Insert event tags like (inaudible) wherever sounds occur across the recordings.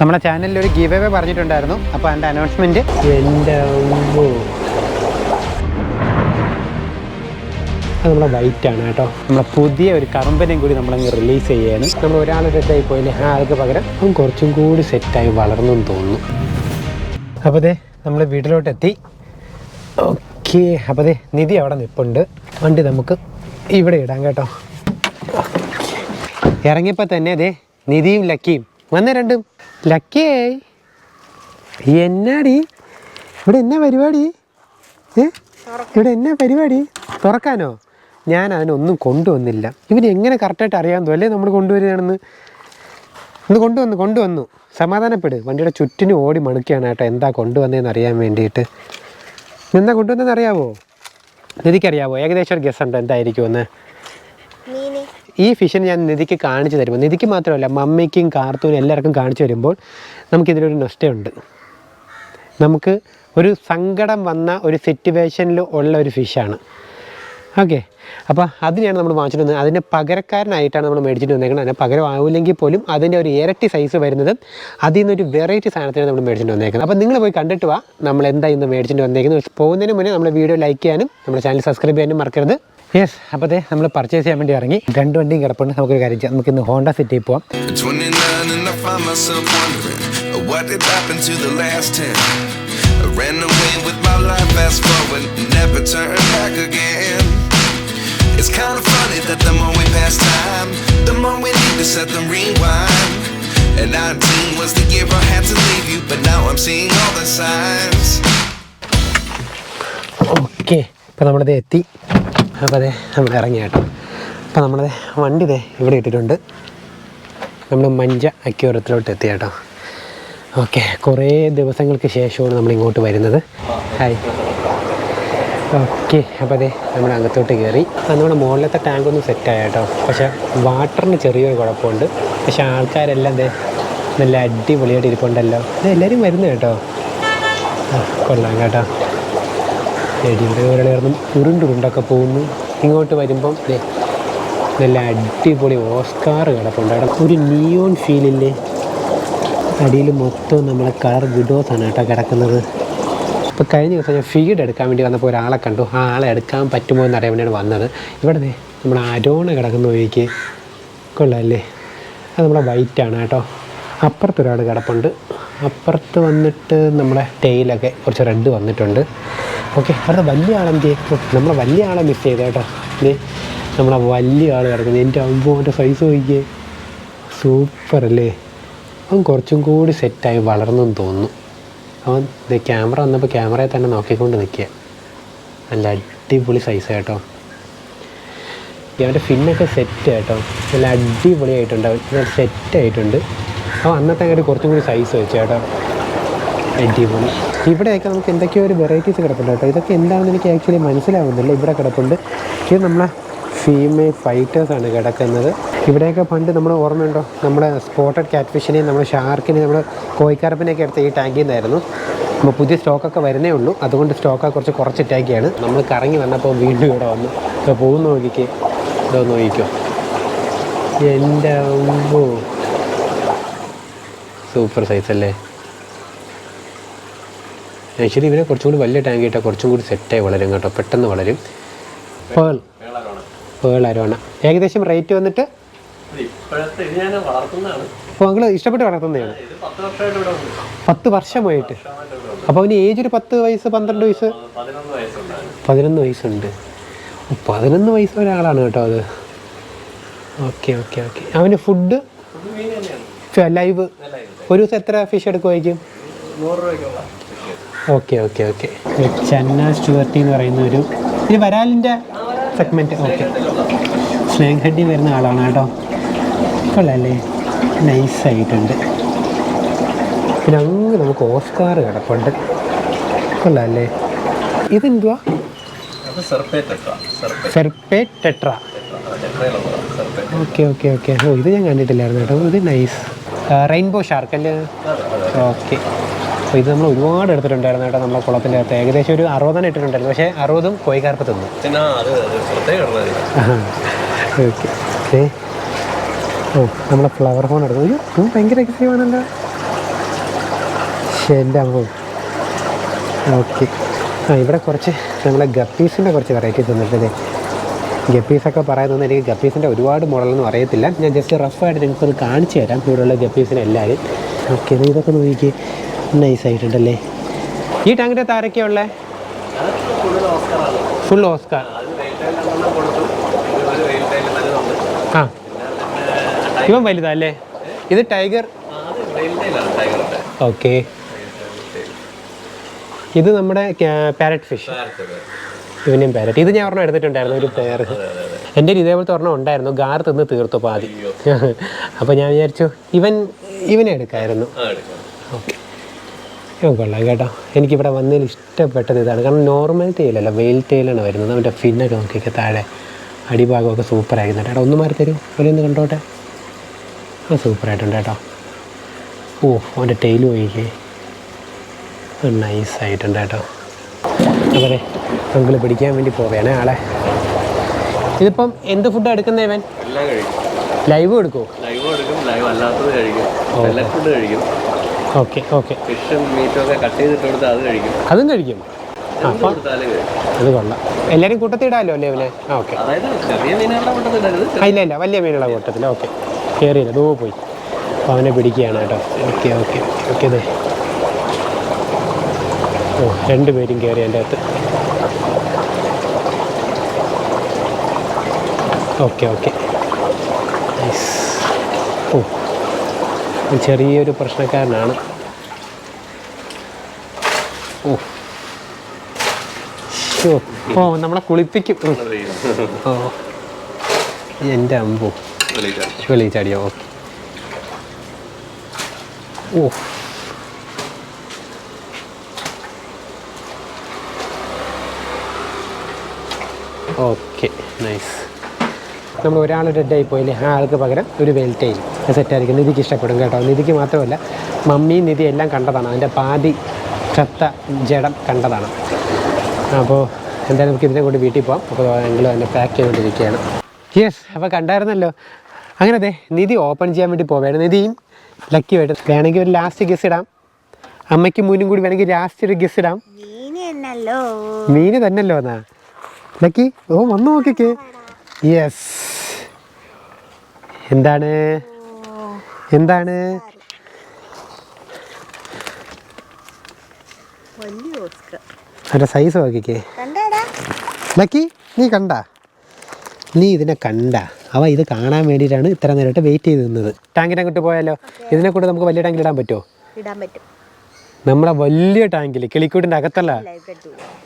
നമ്മുടെ ചാനലിൽ ഒരു ഗീവ് അവേ പറഞ്ഞിട്ടുണ്ടായിരുന്നു അപ്പോൾ അനൗൺസ്മെന്റ് എന്റെ അമ്മോ. അത് നമ്മുടെ വൈറ്റ് ആണ് കേട്ടോ. നമ്മളെ പുതിയ ഒരു കറമ്പനെയും കൂടി നമ്മളങ്ങ് റിലീസ് ചെയ്യാണ്. നമ്മൾ ഒരാൾ പോയില്ലേ ആ ആൾക്ക് പകരം അവൻ കുറച്ചും കൂടി സെറ്റായി വളർന്നു തോന്നുന്നു. അപ്പോൾ അതെ നമ്മൾ വീട്ടിലോട്ട് എത്തി. ഓക്കെ അപ്പോൾ അതെ നിധി അവിടെ നിൽപ്പുണ്ട് വണ്ടി നമുക്ക് ഇവിടെ ഇടാം കേട്ടോ. ഇറങ്ങിയപ്പോൾ തന്നെ അതെ നിധിയും ലക്കിയും. വന്ന രണ്ടും. ലക്കിയേ എന്നാടി? ഇവിടെ എന്നാ പരിപാടി? ഏ? ഇവിടെ എന്നാ പരിപാടി? തുറക്കാനോ? ഞാൻ അതിനൊന്നും കൊണ്ടുവന്നില്ല. ഇവന് എങ്ങനെ കറക്റ്റായിട്ട് അറിയാമെന്നോ അല്ലേ നമ്മൾ കൊണ്ടുവരികയാണെന്ന്? ഒന്ന് കൊണ്ടുവന്നു കൊണ്ടുവന്നു. സമാധാനപ്പെട്. വണ്ടിയുടെ ചുറ്റിനും ഓടി മണുക്കുകയാണ് കേട്ടോ എന്താ കൊണ്ടുവന്നതെന്ന് അറിയാൻ വേണ്ടിയിട്ട്. എന്താ കൊണ്ടുവന്നതെന്ന് അറിയാവോ? നിധിക്കറിയാവോ ഏകദേശം ഒരു ഗസ് ഉണ്ട് എന്തായിരിക്കുമെന്ന്? ഈ ഫിഷിനെ ഞാൻ നിധിക്ക് കാണിച്ചു തരുമ്പോൾ നിധിക്ക് മാത്രമല്ല മമ്മിക്കും കാർത്തൂനും എല്ലാവർക്കും കാണിച്ചു തരുമ്പോൾ നമുക്കിതിലൊരു നഷ്ടമുണ്ട്. നമുക്ക് ഒരു സങ്കടം വന്ന ഒരു സിറ്റുവേഷനിൽ ഉള്ള ഒരു ഫിഷാണ് ഓക്കെ അപ്പോൾ അതിനെയാണ് നമ്മൾ വാങ്ങിച്ചിട്ട് വന്നത്. അതിന്റെ പകരക്കാരനായിട്ടാണ് നമ്മൾ മേടിച്ചിട്ട് വന്നേക്കുന്നത് അതിന് പകരമാവില്ലെങ്കിൽ പോലും അതിന്റെ ഒരു ഇരട്ടി സൈസ് വരുന്നത് അതിൽ നിന്നൊരു വെറൈറ്റി സാധനത്തിനാണ് നമ്മൾ മേടിച്ചിട്ട് വന്നേക്കുന്നത്. അപ്പോൾ നിങ്ങൾ പോയി കണ്ടിട്ട് വാ നമ്മൾ എന്താ ഇന്ന് മേടിച്ചിട്ട് വന്നേക്കുന്നത്. പോകുന്നതിന് മുന്നേ നമ്മുടെ വീഡിയോ ലൈക്ക് ചെയ്യാനും നമ്മുടെ ചാനൽ സബ്സ്ക്രൈബ് ചെയ്യാനും മറക്കരുത്. യെസ് അപ്പോൾ അതെ നമ്മൾ പർച്ചേസ് ചെയ്യാൻ വേണ്ടി ഇറങ്ങി രണ്ട് വണ്ടിയും കിടപ്പുണ്ട് നമുക്കൊരു കാര്യം ചെയ്യാം നമുക്ക് ഇന്ന് ഹോണ്ട സിറ്റിയിൽ പോവാം 29 and I find myself wondering uh, what did happen to the last 10. I ran away with my life, fast forward, never turn back again. It's kind of funny that the more we pass time, the more we need to set the rewind. And 19 was the year I had to leave you, but now I'm seeing all the signs. Okay ഇപ്പോൾ നമ്മളിത് എത്തി അപ്പോൾ അതെ നമ്മൾ ഇറങ്ങി കേട്ടോ. അപ്പോൾ നമ്മളത് വണ്ടി ഇതേ ഇവിടെ ഇട്ടിട്ടുണ്ട്. നമ്മൾ മഞ്ച അക്യൂറത്തിലോട്ട് എത്തി കേട്ടോ. ഓക്കെ കുറേ ദിവസങ്ങൾക്ക് ശേഷമാണ് നമ്മൾ ഇങ്ങോട്ട് വരുന്നത്. ഹായ് ഓക്കെ അപ്പോൾ അതെ നമ്മൾ അകത്തോട്ട് കയറി. നമ്മുടെ മുകളിലത്തെ ടാങ്കൊന്നും സെറ്റായ കേട്ടോ. പക്ഷേ വാട്ടറിന് ചെറിയൊരു കുഴപ്പമുണ്ട്. പക്ഷേ ആൾക്കാരെല്ലാം ദേ നല്ല അടിപൊളിയായിട്ട് ഇരിപ്പുണ്ടല്ലോ. എല്ലാവരും വരുന്നു കേട്ടോ. കൊള്ളാം കേട്ടോ. ചെടിയുടെ ഒരാളും ഉരുണ്ടുരുണ്ടൊക്കെ പോകുന്നു. ഇങ്ങോട്ട് വരുമ്പം നല്ല അടിപൊളി ഓസ്കാർ കിടപ്പുണ്ട്. അവിടെ ഒരു നിയോൺ ഫീലില്ലേ അടിയിൽ മൊത്തം നമ്മളെ കളർ ഗുഡോസാണ് കേട്ടോ കിടക്കുന്നത്. അപ്പോൾ കഴിഞ്ഞ ദിവസം ഞാൻ ഫീഡ് എടുക്കാൻ വേണ്ടി വന്നപ്പോൾ ഒരാളെ കണ്ടു. ആ ആളെ എടുക്കാൻ പറ്റുമോ എന്ന് അറിയാൻ വേണ്ടിയാണ് വന്നത്. ഇവിടെ നമ്മുടെ അരോണ കിടക്കുന്ന വഴിക്ക് കൊള്ളാമല്ലേ അത് നമ്മുടെ വൈറ്റാണ് കേട്ടോ. അപ്പുറത്ത് ഒരാൾ കിടപ്പുണ്ട്. അപ്പുറത്ത് വന്നിട്ട് നമ്മുടെ ടെയിലൊക്കെ കുറച്ച് റെഡ് വന്നിട്ടുണ്ട്. ഓക്കെ അവിടെ വലിയ ആളെന്ത് നമ്മളെ വലിയ ആളെ മിസ് ചെയ്ത് കേട്ടോ. ദേ നമ്മളെ വലിയ ആൾ കിടക്കുന്നത് എന്റെ അമ്പുവിന്റെ സൈസ് നോക്കിയേ സൂപ്പർ അല്ലേ? അവൻ കുറച്ചും കൂടി സെറ്റായി വളർന്നെന്ന് തോന്നുന്നു. അവൻ ഇത് ക്യാമറ വന്നപ്പോൾ ക്യാമറയെ തന്നെ നോക്കിക്കൊണ്ട് നിൽക്കുക. നല്ല അടിപൊളി സൈസ് കേട്ടോ. അവന്റെ ഫിന്നൊക്കെ സെറ്റ് കേട്ടോ. നല്ല അടിപൊളിയായിട്ടുണ്ട്. സെറ്റ് ആയിട്ടുണ്ട്. അപ്പോൾ അന്നത്തെ അങ്ങോട്ട് കുറച്ചും കൂടി സൈസ് വെച്ചു കേട്ടോ. അടിപൊളി. ഇവിടെയൊക്കെ നമുക്ക് എന്തൊക്കെയോ ഒരു വെറൈറ്റീസ് കിടപ്പുണ്ട് കേട്ടോ. ഇതൊക്കെ എന്താണെന്ന് എനിക്ക് ആക്ച്വലി മനസ്സിലാവുന്നില്ല. ഇവിടെ കിടപ്പുണ്ട്. ഇത് നമ്മളെ ഫീമെയിൽ ഫൈറ്റേഴ്സാണ് കിടക്കുന്നത്. ഇവിടെയൊക്കെ പണ്ട് നമ്മൾ ഓർമ്മയുണ്ടോ? നമ്മുടെ സ്പോട്ടഡ് കാറ്റ്ഫിഷിനെയും നമ്മുടെ ഷാർക്കിനെയും നമ്മൾ കോയിക്കറപ്പിനെയൊക്കെ എടുത്ത ഈ ടാങ്കിൽ നിന്നായിരുന്നു അപ്പോൾ പുതിയ സ്റ്റോക്കൊക്കെ വരുന്നേ ഉള്ളൂ. അതുകൊണ്ട് സ്റ്റോക്കൊക്കെ കുറച്ച് കുറച്ചിട്ടേക്കാണ് നമ്മൾ കറങ്ങി വന്നപ്പോൾ വീണ്ടും ഇവിടെ വന്നു. ഇപ്പോൾ പോകുന്ന നോക്കിക്ക്. ഇതോ നോക്കിക്കോ. എന്റെ സൂപ്പർ സൈസ് അല്ലേ? ആക്ച്വലി ഇവരെ കുറച്ചും കൂടി വലിയ ടാങ്ക് ഇട്ടാൽ കുറച്ചും കൂടി സെറ്റായി വളരും കേട്ടോ. പെട്ടെന്ന് വളരും. പേൾ പേൾ അരോണ ഏകദേശം റേറ്റ് വന്നിട്ട് അപ്പോൾ നിങ്ങൾ ഇഷ്ടപ്പെട്ട് വളർത്തുന്നതാണ്. ഇത് പത്ത് വർഷമായിട്ട് അപ്പോൾ അവന് ഏജ് ഒരു പത്ത് വയസ്സ് പന്ത്രണ്ട് വയസ്സ്? പതിനൊന്ന് വയസ്സുണ്ട്. പതിനൊന്ന് വയസ്സ് ഒരാളാണ് കേട്ടോ അത്. ഓക്കെ ഓക്കെ ഓക്കെ അവന് ഫുഡ് ഫുഡ് മീൻ തന്നെയാണ്. ലൈവ് ഒരു ദിവസം എത്ര ഫിഷ് എടുക്കുമായിരിക്കും ഓക്കെ ഓക്കെ ഓക്കെ. ചെന്ന സ്റ്റുവർട്ടി എന്ന് പറയുന്ന ഒരു ഇത് വരാലിന്റെ സെഗ്മെന്റ് ഓക്കെ. സ്നേഹഡി ഹെഡി വരുന്ന ആളാണ് കേട്ടോ. കൊള്ളാല്ലേ? നൈസായിട്ടുണ്ട് പിന്നെ അങ്ങ് നമുക്ക് ഓസ്കാർ കിടപ്പുണ്ട്. കൊള്ളാല്ലേ? ഇതെന്തുവാ? ടെട്ര. Okay okay okay. ഓ ഇത് ഞാൻ കണ്ടിട്ടില്ലായിരുന്നു കേട്ടോ. ഇത് നൈസ് റെയിൻബോ ഷാർക്ക് അല്ലേ? ഓക്കെ. അപ്പോൾ ഇത് നമ്മൾ ഒരുപാട് എടുത്തിട്ടുണ്ടായിരുന്നു കേട്ടോ നമ്മുടെ കുളത്തിന്റെ അകത്ത്. ഏകദേശം ഒരു അറുപതെണ്ണം ഇട്ടിട്ടുണ്ടായിരുന്നു. പക്ഷേ അറുപതും കോയിക്കാർപ്പ് തിന്നു. ഓക്കെ ഏ (laughs) ഓ നമ്മളെ ഫ്ലവർ ഫോൺ എടുത്തു. അയ്യോ ഇത് ഭയങ്കര എക്സീവ് ആണല്ലോ. എന്റെ അമ്മ. ഓക്കെ ആ ഇവിടെ കുറച്ച് നമ്മളെ ഗപ്പീസിന്റെ കുറച്ച് വെറൈറ്റി തന്നിട്ടില്ലേ ഗപ്പീസൊക്കെ പറയുന്നത് എനിക്ക് ഗപ്പീസിന്റെ ഒരുപാട് മോഡലൊന്നും അറിയത്തില്ല. ഞാൻ ജസ്റ്റ് റഫായിട്ട് നിങ്ങൾക്കൊന്ന് കാണിച്ചു തരാം. ഇവിടെയുള്ള ഗപ്പീസിനെ എല്ലാവരും. ഓക്കെ ഇതൊക്കെ നോക്കി നൈസ് ആയിട്ടുണ്ടല്ലേ ഈ ടാങ്കിന്റെ താരൊക്കെയാ ഉള്ളത് ഫുൾ ഓസ്കാർ ആ. ഇവൻ വലുതാ അല്ലേ? ഇത് ടൈഗർ ഓക്കെ ഇത് നമ്മുടെ പാരറ്റ് ഫിഷ് ഇവനെയും പാരറ്റ് ഇത് ഞാൻ ഒരെണ്ണം എടുത്തിട്ടുണ്ടായിരുന്നു ഒരു പേർ എന്റെ ഒരു ഇതേപോലത്തെ ഒരെണ്ണം ഉണ്ടായിരുന്നു ഗാർ തിന്ന് തീർത്തു പാതി. (laughs) അപ്പോൾ ഞാൻ വിചാരിച്ചു ഇവൻ ഇവനെ എടുക്കായിരുന്നു. കൊള്ളാം കേട്ടോ. എനിക്കിവിടെ വന്നതിൽ ഇഷ്ടപ്പെട്ടത് ഇതാണ്. കാരണം നോർമൽ തേയിലല്ല വെയിൽ തേയിലാണ് വരുന്നത്. അവന്റെ ഫിന്നൊക്കെ നോക്കിയൊക്കെ താഴെ അടിഭാഗമൊക്കെ സൂപ്പർ ആയിരുന്നുണ്ട്. കേട്ടോ ഒന്ന് മാറി തരൂ. ഒന്ന് കണ്ടോട്ടെ? ആ സൂപ്പറായിട്ടുണ്ട് കേട്ടോ. ഓ അവന്റെ ടെയിൽ പോയിക്കേ നൈസ് ആയിട്ടുണ്ട് കേട്ടോ. അതെ അങ്കിൾ പിടിക്കാൻ വേണ്ടി പോവുകയാണ് ആളെ. ഇതിപ്പം എന്ത് ഫുഡ് എടുക്കുന്നത് ഇവൻ? ലൈവ് എടുക്കുമോ ലൈവ് എടുക്കും ലൈവ് അല്ലാത്തത് കഴിക്കും. ഫുഡ് കഴിക്കും. Okay okay. ഫിഷും മീറ്റും ഒക്കെ കട്ട് ചെയ്തിട്ട് കൊടുത്താൽ അത് കഴിക്കും. അതും കഴിക്കും. കൊള്ളാം. എല്ലാവരും കൂട്ടത്തിടാമല്ലോ അല്ലേ ഇവനെ ഓക്കെ. ഇല്ല ഇല്ല വലിയ മീനുള്ള കൂട്ടത്തിൽ ഓക്കെ. കയറിയില്ല ദൂ പോയി. അപ്പോൾ അവനെ പിടിക്കുകയാണ് കേട്ടോ. ഓക്കെ ഓക്കെ ഓക്കെ അതെ ഓ രണ്ടുപേരും കയറി എന്റെ അകത്ത്. ഓക്കെ ഓക്കെ നൈസ് ഓ ഒരു ചെറിയൊരു പ്രശ്നക്കാരനാണ്. ഓ. നമ്മളെ കുളിപ്പിക്കും. ഓ. എന്റെ അമ്പോ. വെളിയിൽ ചാടിയോ ഓക്കെ ഓ. Okay nice. നമ്മൾ ഒരാൾ ഡെഡായി പോയില്ലേ ആ ആൾക്ക് പകരം ഒരു വെൽറ്റേജ് സെറ്റായിരിക്കും നിധിക്ക് ഇഷ്ടപ്പെടും കേട്ടോ. നിധിക്ക് മാത്രമല്ല മമ്മി നിധി എല്ലാം കണ്ടതാണ്. അതിന്റെ പാതി ചത്ത ജഡം കണ്ടതാണ്. അപ്പോൾ എന്തായാലും നമുക്ക് ഇതിനെ കൊണ്ട് വീട്ടിൽ പോകാം അപ്പോൾ എങ്കിലും അതിനെ പാക്ക് ചെയ്തുകൊണ്ടിരിക്കുകയാണ്. യെസ് അപ്പോൾ കണ്ടായിരുന്നല്ലോ. അങ്ങനെ അതെ നിധി ഓപ്പൺ ചെയ്യാൻ വേണ്ടി പോവുകയാണ്. നിധിയും ലക്കിയായിട്ട് വേണമെങ്കിൽ ഒരു ലാസ്റ്റ് ഗസ് ഇടാം. അമ്മയ്ക്ക് മുന്നും കൂടി വേണമെങ്കിൽ ലാസ്റ്റ് ഒരു ഗസ് ഇടാം. മീന് തന്നെയല്ലോ എന്നാ. ലക്കി ഓ വന്നു നോക്കിക്കേ. യെസ് എന്താണ്? എന്താണ്? സൈസ് നോക്കിക്കേ. ലക്കി നീ കണ്ട? നീ ഇതിനെ കണ്ട. അവ ഇത് കാണാൻ വേണ്ടിയിട്ടാണ് ഇത്ര നേരമായിട്ട് വെയിറ്റ് ചെയ്ത് നിന്നത്. ടാങ്കിന്റെ അങ്ങോട്ട് പോയാലോ? ഇതിനെ കൂടെ നമുക്ക് വലിയ ടാങ്കിൽ ഇടാൻ പറ്റുമോ? ഇടാൻ പറ്റും. നമ്മളെ വലിയ ടാങ്കിൽ കിളിക്കൂട്ടിന്റെ അകത്തല്ല.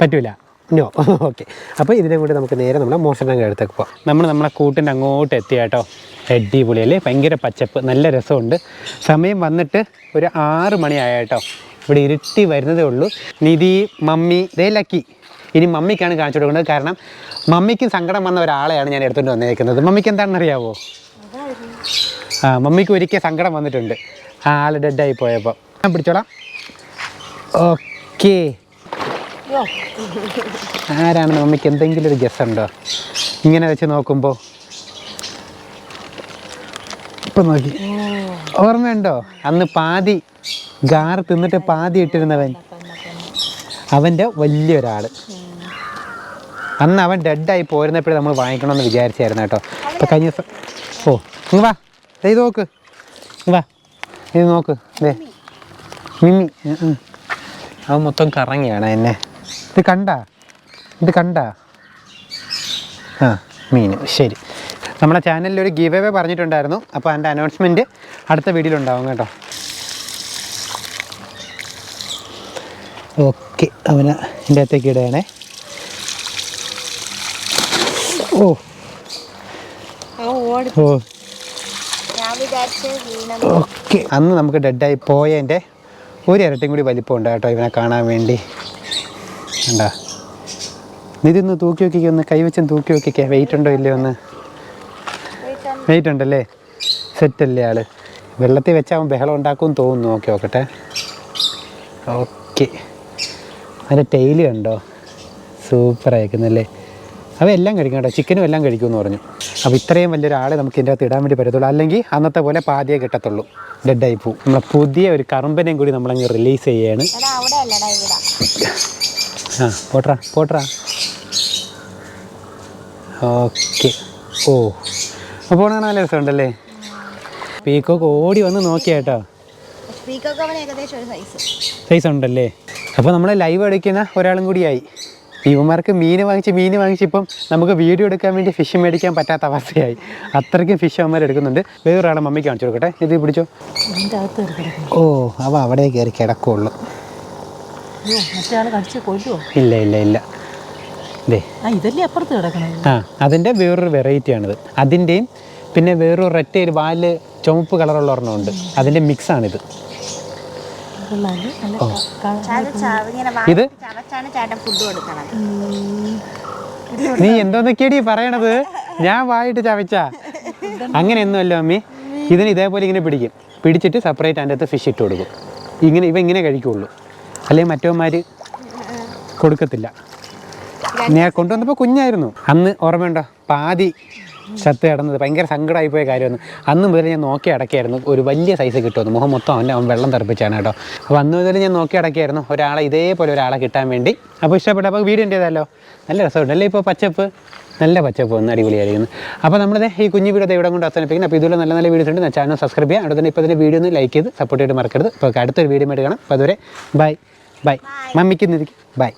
പറ്റൂല. നോ ഓക്കെ അപ്പോൾ ഇതിനെ കൂടി നമുക്ക് നേരെ നമ്മുടെ മോഷണന്റെ അടുത്തേക്ക് പോകാം നമ്മൾ നമ്മളെ കൂട്ടിന്റെ അങ്ങോട്ട് എത്തി കേട്ടോ അടിപൊളി അല്ലേ? ഭയങ്കര പച്ചപ്പ് നല്ല രസമുണ്ട്. സമയം വന്നിട്ട് ഒരു ആറ് മണിയായ കേട്ടോ ഇവിടെ ഇരുട്ടി വരുന്നതേ ഉള്ളൂ. നിധി മമ്മി ദേ ലക്കി. ഇനി മമ്മിക്കാണ് കാണിച്ചു കൊടുക്കുന്നത് കാരണം മമ്മിക്കും സങ്കടം വന്ന ഒരാളെയാണ് ഞാൻ എടുത്തുകൊണ്ട് വന്നേക്കുന്നത്. മമ്മിക്ക് എന്താണെന്ന് അറിയാവോ ആ മമ്മിക്ക് ഒരിക്കൽ സങ്കടം വന്നിട്ടുണ്ട്. ആ ആൾ ഡെഡായി പോയപ്പോൾ ഞാൻ പിടിച്ചോളാം. ഓക്കേ ആരാണ് മമ്മിക്ക് എന്തെങ്കിലും ഒരു ഗസ് ഉണ്ടോ? ഇങ്ങനെ വെച്ച് നോക്കുമ്പോൾ ഇപ്പൊ നോക്കി. ഓർമ്മയുണ്ടോ? അന്ന് പാതി ഗാർ തിന്നിട്ട് പാതി ഇട്ടിരുന്നവൻ. അവന്റെ വലിയൊരാൾ അന്ന് അവൻ ഡെഡായി പോരുന്നപ്പോഴും നമ്മൾ വാങ്ങിക്കണമെന്ന് വിചാരിച്ചായിരുന്നു കേട്ടോ. ഇപ്പം കഴിഞ്ഞ ദിവസം ഓ ഇങ്ങ് വാ. ഇത് നോക്ക്. വാ. ഇത് നോക്ക്. ദേ. മിമ്മി. അവൻ മൊത്തം കറങ്ങിയാണ് എന്നെ. ഇത് കണ്ട? ഇത് കണ്ട? ആ മീൻ ശരി. നമ്മുടെ ചാനലിൽ ഒരു ഗീവ് അവേ പറഞ്ഞിട്ടുണ്ടായിരുന്നു. അപ്പോൾ അതിന്റെ അനൗൺസ്മെന്റ് അടുത്ത വീഡിയോയിലുണ്ടാവും കേട്ടോ. ഓക്കെ അവന് എന്റെ അകത്തേക്ക് ഇടുകയാണേ. ഓ. ഓ. ഓക്കെ അന്ന് നമുക്ക് ഡെഡായി പോയതിന്റെ ഒരു ഇരട്ടിയും കൂടി വലിപ്പം ഉണ്ട് കേട്ടോ ഇവനെ കാണാൻ വേണ്ടി. കണ്ടാ ഇതൊന്ന് തൂക്കി നോക്കിക്കേ ഒന്ന് കൈവച്ചും തൂക്കി നോക്കിക്കേ. വെയിറ്റ് ഉണ്ടോ ഇല്ലയോ ഒന്ന്? വെയിറ്റ് ഉണ്ടല്ലേ? സെറ്റല്ലേ ആൾ? വെള്ളത്തിൽ വെച്ചാൽ ബഹളം ഉണ്ടാക്കുമെന്ന് തോന്നുന്നു. ഓക്കെ നോക്കട്ടെ. ഓക്കെ അതിന്റെ ടെയിൽ കണ്ടോ? സൂപ്പർ അയക്കുന്നല്ലേ അവ എല്ലാം കഴിക്കും കേട്ടോ. ചിക്കനും എല്ലാം കഴിക്കുമെന്ന് പറഞ്ഞു. അപ്പോൾ ഇത്രയും വലിയൊരാളെ നമുക്ക് ഇതിന്റെ അകത്ത് ഇടാൻ വേണ്ടി പറ്റത്തുള്ളൂ. അല്ലെങ്കിൽ അന്നത്തെ പോലെ പാതിയെ കിട്ടത്തുള്ളൂ. ഡെഡായി പോവും. നമ്മളെ പുതിയ ഒരു കറുമ്പനെയും കൂടി നമ്മളങ്ങ് റിലീസ് ചെയ്യാണ്. ആ പോട്രാ പോട്രാ. ഓക്കെ. ഓ. അപ്പോൾ നല്ല രസമുണ്ടല്ലേ? പീക്കോക്ക് ഓടി വന്ന് നോക്കിയാട്ടോ സൈസ് ഉണ്ടല്ലേ? അപ്പോൾ നമ്മൾ ലൈവ് എടുക്കുന്ന ഒരാളും കൂടിയായി. ഇവന്മാർക്ക് മീൻ വാങ്ങിച്ച് മീൻ വാങ്ങിച്ചിപ്പം നമുക്ക് വീഡിയോ എടുക്കാൻ വേണ്ടി ഫിഷ് മേടിക്കാൻ പറ്റാത്ത അവസ്ഥയായി. അത്രയ്ക്കും ഫിഷ് അവന്മാർ എടുക്കുന്നുണ്ട്. വേറൊരാളെ മമ്മിക്ക് കാണിച്ചു കൊടുക്കട്ടെ. ഇത് പിടിച്ചോ? ഓ അവ അവിടെ കയറി കിടക്കുള്ളൂ അയ്യോ മറ്റേ ആൾ കടിച്ച് കൊല്ലുമോ ഇല്ല ഇല്ല ഇല്ല. ദേ. ആ ഇതല്ലേ ആ അതിന്റെ വേറൊരു വെറൈറ്റിയാണിത് അതിന്റെയും പിന്നെ വേറൊരു റെറ്റ ഒരു വാൽ ചുവപ്പ് കളറുള്ള ഒരെണ്ണമുണ്ട് അതിന്റെ മിക്സാണിത് ഇത്? നീ എന്തോന്നൊക്കെയാടി പറയണത്? ഞാൻ വായിട്ട് ചവച്ച. അങ്ങനെയൊന്നുമല്ലോ അമ്മി. ഇതിന് ഇതേപോലെ ഇങ്ങനെ പിടിക്കും. പിടിച്ചിട്ട് സെപ്പറേറ്റ് അതിന്റെ അകത്ത് ഫിഷ് ഇട്ട് കൊടുക്കും. ഇങ്ങനെ ഇവ ഇങ്ങനെ കഴിക്കുള്ളൂ. അല്ലെങ്കിൽ മറ്റവന്മാർ കൊടുക്കത്തില്ല. ഞാൻ കൊണ്ടുവന്നപ്പോൾ കുഞ്ഞായിരുന്നു. അന്ന് ഓർമ്മയുണ്ടോ പാതി ചത്ത് കിടന്നത്. ഭയങ്കര സങ്കടമായി പോയ കാര്യമാണ് അന്ന് മുതൽ ഞാൻ നോക്കി അടക്കായിരുന്നു ഒരു വലിയ സൈസ് കിട്ടുമെന്ന്. മുഖം മൊത്തം അവന്റെ അവൻ വെള്ളം തെറിപ്പിച്ചാണ് കേട്ടോ. അപ്പോൾ അന്ന് മുതൽ ഞാൻ നോക്കി അടക്കായിരുന്നു ഒരാളെ ഇതേപോലെ ഒരാളെ കിട്ടാൻ വേണ്ടി. അപ്പോൾ ഇഷ്ടപ്പെട്ട. അപ്പോൾ ചെയ്താലോ നല്ല രസമുണ്ട് അല്ലേ? ഇപ്പോൾ പച്ചപ്പ്? നല്ല പച്ചപ്പ് ഒന്ന് അടിപൊളിയായിരിക്കുന്നു. അപ്പോൾ നമ്മളിത് ഈ കുഞ്ഞു വീഡിയോ ഇവിടെ കൊണ്ട് അവസാനിപ്പിക്കുന്നു. അപ്പോൾ ഇതുപോലെ നല്ല നല്ല വീഡിയോസ് ഉണ്ട്. ചാനൽ സബ്സ്ക്രൈബ് ചെയ്യാം. അവിടെ തന്നെ ഇപ്പോൾ ഇതിന്റെ വീഡിയോ ഒന്ന് ലൈക്ക് ചെയ്ത് സപ്പോർട്ട് ചെയ്ത് മറക്കരുത്. അപ്പോൾ അടുത്തൊരു വീഡിയോ ആയിട്ട് കാണാം. അപ്പോൾ അതുവരെ ബൈ ബൈ. മമ്മിക്ക് നിധിക്ക് ബൈ.